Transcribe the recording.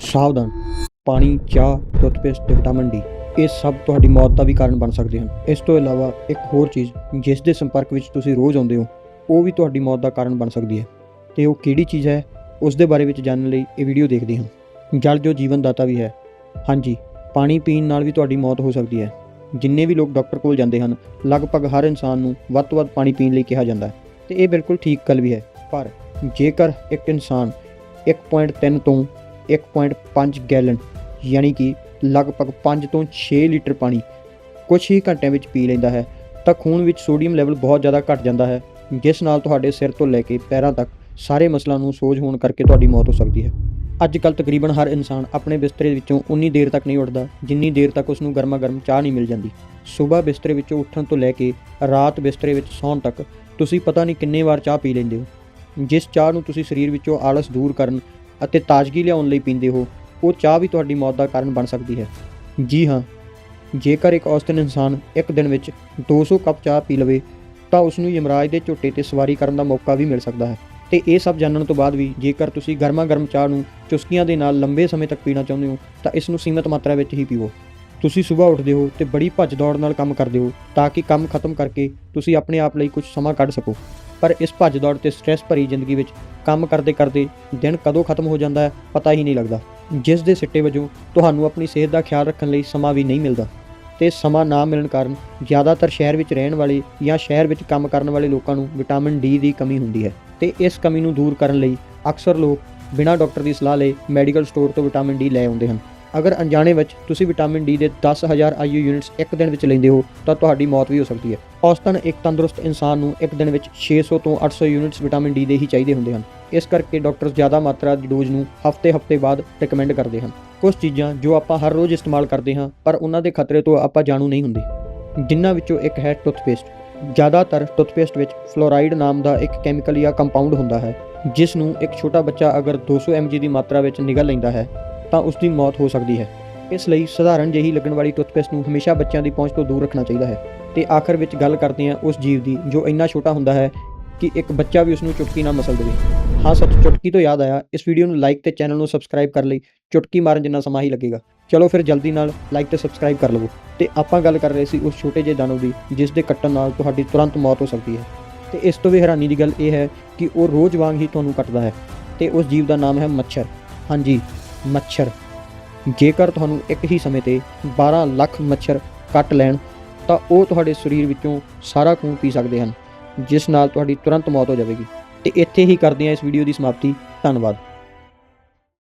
ਸਾਵਧਾਨ, ਪਾਣੀ, ਚਾਹ ਟੁੱਥਪੇਸਟ ਤੇ ਵਿਟਾਮਿਨ ਡੀ, ਇਹ ਸਭ ਤੁਹਾਡੀ ਮੌਤ ਦਾ ਵੀ ਕਾਰਨ ਬਣ ਸਕਦੇ ਹਨ। ਇਸ ਤੋਂ ਇਲਾਵਾ ਇੱਕ ਹੋਰ ਚੀਜ਼ ਜਿਸ ਦੇ ਸੰਪਰਕ ਵਿੱਚ ਤੁਸੀਂ ਰੋਜ਼ ਆਉਂਦੇ ਹੋ, ਉਹ ਵੀ ਤੁਹਾਡੀ ਮੌਤ ਦਾ ਕਾਰਨ ਬਣ ਸਕਦੀ ਹੈ। ਤੇ ਉਹ ਕਿਹੜੀ ਚੀਜ਼ ਹੈ, ਉਸ ਦੇ ਬਾਰੇ ਵਿੱਚ ਜਾਣਨ ਲਈ ਇਹ ਵੀਡੀਓ ਦੇਖਦੇ ਹਾਂ। ਜਲ ਜੋ ਜੀਵਨ ਦਾਤਾ ਵੀ ਹੈ। ਹਾਂਜੀ, ਪਾਣੀ ਪੀਣ ਨਾਲ ਵੀ ਤੁਹਾਡੀ ਮੌਤ ਹੋ ਸਕਦੀ ਹੈ। ਜਿੰਨੇ ਵੀ ਲੋਕ ਡਾਕਟਰ ਕੋਲ ਜਾਂਦੇ ਹਨ, ਲਗਭਗ ਹਰ ਇਨਸਾਨ ਨੂੰ ਵੱਧ ਤੋਂ ਵੱਧ ਪਾਣੀ ਪੀਣ ਲਈ ਕਿਹਾ ਜਾਂਦਾ ਹੈ। ਤੇ ਇਹ ਬਿਲਕੁਲ ਠੀਕ ਗੱਲ ਵੀ ਹੈ। ਪਰ ਜੇਕਰ ਇੱਕ ਇਨਸਾਨ 1.3 ਤੋਂ 1.5 ਗੈਲਨ ਯਾਨੀ ਕਿ ਲਗਭਗ 5 ਤੋਂ 6 ਲੀਟਰ ਪਾਣੀ ਕੁਝ ਹੀ ਘੰਟਿਆਂ ਵਿੱਚ ਪੀ ਲੈਂਦਾ ਹੈ, ਤਾਂ ਖੂਨ ਵਿੱਚ ਸੋਡੀਅਮ ਲੈਵਲ ਬਹੁਤ ਜ਼ਿਆਦਾ ਘਟ ਜਾਂਦਾ ਹੈ, ਜਿਸ ਨਾਲ ਤੁਹਾਡੇ ਸਿਰ ਤੋਂ ਲੈ ਕੇ ਪੈਰਾਂ ਤੱਕ ਸਾਰੇ ਮਸਲਾਂ ਨੂੰ ਸੋਜ ਹੋਣ ਕਰਕੇ ਤੁਹਾਡੀ ਮੌਤ ਹੋ ਸਕਦੀ ਹੈ। ਅੱਜ ਕੱਲ੍ਹ ਤਕਰੀਬਨ ਹਰ ਇਨਸਾਨ ਆਪਣੇ ਬਿਸਤਰੇ ਵਿੱਚੋਂ ਉਨੀ ਦੇਰ ਤੱਕ ਨਹੀਂ ਉੱਠਦਾ, ਜਿੰਨੀ ਦੇਰ ਤੱਕ ਉਸ ਨੂੰ ਗਰਮਾ-ਗਰਮ ਚਾਹ ਨਹੀਂ ਮਿਲ ਜਾਂਦੀ। ਸਵੇਰ ਬਿਸਤਰੇ ਵਿੱਚੋਂ ਉੱਠਣ ਤੋਂ ਲੈ ਕੇ ਰਾਤ ਬਿਸਤਰੇ ਵਿੱਚ ਸੌਣ ਤੱਕ ਤੁਸੀਂ ਪਤਾ ਨਹੀਂ ਕਿੰਨੇ ਵਾਰ ਚਾਹ ਪੀ ਲੈਂਦੇ ਹੋ। ਜਿਸ ਚਾਹ ਨੂੰ ਤੁਸੀਂ ਸਰੀਰ ਵਿੱਚੋਂ ਆਲਸ ਦੂਰ ਕਰਨ ਅਤੇ ਤਾਜ਼ਗੀ ਲਿਆਉਣ ਲਈ ਪੀਂਦੇ ਹੋ, ਉਹ ਚਾਹ ਵੀ ਤੁਹਾਡੀ ਮੌਤ ਦਾ ਕਾਰਨ ਬਣ ਸਕਦੀ ਹੈ। ਜੀ ਹਾਂ, ਜੇਕਰ ਇੱਕ ਔਸਤਨ ਇਨਸਾਨ ਇੱਕ ਦਿਨ ਵਿੱਚ 200 ਕੱਪ ਚਾਹ ਪੀ ਲਵੇ, ਤਾਂ ਉਸ ਨੂੰ ਯਮਰਾਜ ਦੇ ਝੋਟੇ ਤੇ ਸਵਾਰੀ ਕਰਨ ਦਾ ਮੌਕਾ ਵੀ ਮਿਲ ਸਕਦਾ ਹੈ। ਤੇ ਇਹ ਸਭ ਜਾਣਨ ਤੋਂ ਬਾਅਦ ਵੀ ਜੇਕਰ ਤੁਸੀਂ ਗਰਮਾ-ਗਰਮ ਚਾਹ ਨੂੰ ਚੁਸਕੀਆਂ ਦੇ ਨਾਲ ਲੰਬੇ ਸਮੇਂ ਤੱਕ ਪੀਣਾ ਚਾਹੁੰਦੇ ਹੋ, ਤਾਂ ਇਸ ਨੂੰ ਸੀਮਤ ਮਾਤਰਾ ਵਿੱਚ ਹੀ ਪੀਓ ਤੁਸੀਂ ਸਵੇਰ ਉੱਠਦੇ ਹੋ ਤੇ ਬੜੀ ਭੱਜ ਦੌੜ ਨਾਲ ਕੰਮ ਕਰਦੇ ਹੋ ਤਾਂ ਕਿ ਕੰਮ ਖਤਮ ਕਰਕੇ ਤੁਸੀਂ ਆਪਣੇ ਆਪ ਲਈ ਕੁਝ ਸਮਾਂ ਕੱਢ ਸਕੋ। ਪਰ ਇਸ ਭੱਜ ਦੌੜ ਤੇ ਸਟ੍ਰੈਸ ਭਰੀ ਜ਼ਿੰਦਗੀ ਵਿੱਚ ਕੰਮ ਕਰਦੇ ਕਰਦੇ ਦਿਨ ਕਦੋਂ ਖਤਮ ਹੋ ਜਾਂਦਾ ਹੈ ਪਤਾ ਹੀ ਨਹੀਂ ਲੱਗਦਾ। ਜਿਸ ਦੇ ਸਿੱਟੇ ਵਜੋਂ ਤੁਹਾਨੂੰ ਆਪਣੀ ਸਿਹਤ ਦਾ ਖਿਆਲ ਰੱਖਣ ਲਈ ਸਮਾਂ ਵੀ ਨਹੀਂ ਮਿਲਦਾ। ਤੇ ਸਮਾਂ ਨਾ ਮਿਲਣ ਕਾਰਨ ਜ਼ਿਆਦਾਤਰ ਸ਼ਹਿਰ ਵਿੱਚ ਰਹਿਣ ਵਾਲੇ ਜਾਂ ਸ਼ਹਿਰ ਵਿੱਚ ਕੰਮ ਕਰਨ ਵਾਲੇ ਲੋਕਾਂ ਨੂੰ ਵਿਟਾਮਿਨ ਡੀ ਦੀ ਕਮੀ ਹੁੰਦੀ ਹੈ। ਤੇ ਇਸ ਕਮੀ ਨੂੰ ਦੂਰ ਕਰਨ ਲਈ ਅਕਸਰ ਲੋਕ ਬਿਨਾਂ ਡਾਕਟਰ ਦੀ ਸਲਾਹ ਲਏ ਮੈਡੀਕਲ ਸਟੋਰ ਤੋਂ ਵਿਟਾਮਿਨ ਡੀ ਲੈ ਆਉਂਦੇ ਹਨ। ਅਗਰ ਅਣਜਾਣੇ ਵਿੱਚ ਤੁਸੀਂ ਵਿਟਾਮਿਨ ਡੀ ਦੇ 10000 ਆਈਯੂ ਯੂਨਿਟਸ ਇੱਕ ਦਿਨ ਵਿੱਚ ਲੈਂਦੇ ਹੋ, ਤਾਂ ਤੁਹਾਡੀ ਮੌਤ ਵੀ ਹੋ ਸਕਦੀ ਹੈ। ਔਸਤਨ ਇੱਕ ਤੰਦਰੁਸਤ ਇਨਸਾਨ ਨੂੰ ਇੱਕ ਦਿਨ ਵਿੱਚ 600 ਤੋਂ 800 ਯੂਨਿਟਸ ਵਿਟਾਮਿਨ ਡੀ ਦੇ ਹੀ ਚਾਹੀਦੇ ਹੁੰਦੇ ਹਨ। ਇਸ ਕਰਕੇ ਡਾਕਟਰ ਜ਼ਿਆਦਾ ਮਾਤਰਾ ਦੀ ਡੋਜ਼ ਨੂੰ ਹਫ਼ਤੇ-ਹਫ਼ਤੇ ਬਾਅਦ ਰეკਮੈਂਡ ਕਰਦੇ ਹਨ। ਕੁਝ ਚੀਜ਼ਾਂ ਜੋ ਆਪਾਂ ਹਰ ਰੋਜ਼ ਇਸਤੇਮਾਲ ਕਰਦੇ ਹਾਂ, ਪਰ ਉਹਨਾਂ ਦੇ ਖਤਰੇ ਤੋਂ ਆਪਾਂ ਜਾਣੂ ਨਹੀਂ ਹੁੰਦੇ। ਜਿਨ੍ਹਾਂ ਵਿੱਚੋਂ ਇੱਕ ਹੈ ਟੁੱਥਪੇਸਟ। ਜ਼ਿਆਦਾਤਰ ਟੁੱਥਪੇਸਟ ਵਿੱਚ ਫਲੋਰਾਈਡ ਨਾਮ ਦਾ ਇੱਕ ਕੈਮੀਕਲ ਜਾਂ ਕੰਪਾਊਂਡ ਹੁੰਦਾ ਹੈ, ਜਿਸ ਨੂੰ ਇੱਕ ਛੋਟਾ ਬੱਚਾ ਅਗਰ 200 mg ਦੀ ਮਾਤਰਾ ਵਿੱਚ ਨਿਗਲ ਲੈਂਦਾ ਹੈ ਤਾਂ ਉਸ ਦੀ ਮੌਤ ਹੋ ਸਕਦੀ ਹੈ। ਇਸ ਲਈ ਸਧਾਰਨ ਜਿਹੀ ਲੱਗਣ ਵਾਲੀ ਟੁੱਥਪੇਸਟ ਨੂੰ ਹਮੇਸ਼ਾ ਬੱਚਿਆਂ ਦੀ ਪਹੁੰਚ ਤੋਂ ਦੂਰ ਰੱਖਣਾ ਚਾਹੀਦਾ ਹੈ। ਤੇ ਆਖਰ ਵਿੱਚ ਗੱਲ ਕਰਦੇ ਹਾਂ ਉਸ ਜੀਵ ਦੀ, ਜੋ ਇੰਨਾ ਛੋਟਾ ਹੁੰਦਾ ਹੈ ਕਿ ਇੱਕ ਬੱਚਾ ਵੀ ਉਸ ਨੂੰ ਚੁਟਕੀ ਨਾਲ ਮਸਲ ਦੇਵੇ। ਹਾਂ ਸੱਚ, ਚੁਟਕੀ ਤੋਂ ਯਾਦ ਆਇਆ, ਇਸ ਵੀਡੀਓ ਨੂੰ ਲਾਈਕ ਤੇ ਚੈਨਲ ਨੂੰ ਸਬਸਕ੍ਰਾਈਬ ਕਰ ਲਈ। ਚੁਟਕੀ ਮਾਰਨ ਜਿੰਨਾ ਸਮਾਂ ਹੀ ਲੱਗੇਗਾ। ਚਲੋ ਫਿਰ ਜਲਦੀ ਨਾਲ ਲਾਈਕ ਤੇ ਸਬਸਕ੍ਰਾਈਬ ਕਰ ਲਵੋ। ਤੇ ਆਪਾਂ ਗੱਲ ਕਰ ਰਹੇ ਸੀ ਉਸ ਛੋਟੇ ਜਿਹੇ ਦਾਨਵ ਦੀ, ਜਿਸ ਦੇ ਕੱਟਣ ਨਾਲ ਤੁਹਾਡੀ ਤੁਰੰਤ ਮੌਤ ਹੋ ਸਕਦੀ ਹੈ। ਤੇ ਇਸ ਤੋਂ ਵੀ ਹੈਰਾਨੀ ਦੀ ਗੱਲ ਇਹ ਹੈ ਕਿ ਉਹ ਰੋਜ਼ ਵਾਂਗ ਹੀ ਤੁਹਾਨੂੰ ਕੱਟਦਾ ਹੈ। ਤੇ ਉਸ ਜੀਵ ਦਾ ਨਾਮ ਹੈ ਮੱਛਰ। ਹਾਂਜੀ। ਮੱਛਰ। ਜੇਕਰ ਤੁਹਾਨੂੰ ਇੱਕ ਹੀ ਸਮੇਂ ਤੇ 12 ਲੱਖ ਮੱਛਰ ਕੱਟ ਲੈਣ, ਤਾਂ ਉਹ ਤੁਹਾਡੇ ਸਰੀਰ ਵਿੱਚੋਂ ਸਾਰਾ ਖੂਨ ਪੀ ਸਕਦੇ ਹਨ, ਜਿਸ ਨਾਲ ਤੁਹਾਡੀ ਤੁਰੰਤ ਮੌਤ ਹੋ ਜਾਵੇਗੀ। ਤੇ ਇੱਥੇ ਹੀ ਕਰਦੇ ਹਾਂ ਇਸ ਵੀਡੀਓ ਦੀ ਸਮਾਪਤੀ। ਧੰਨਵਾਦ।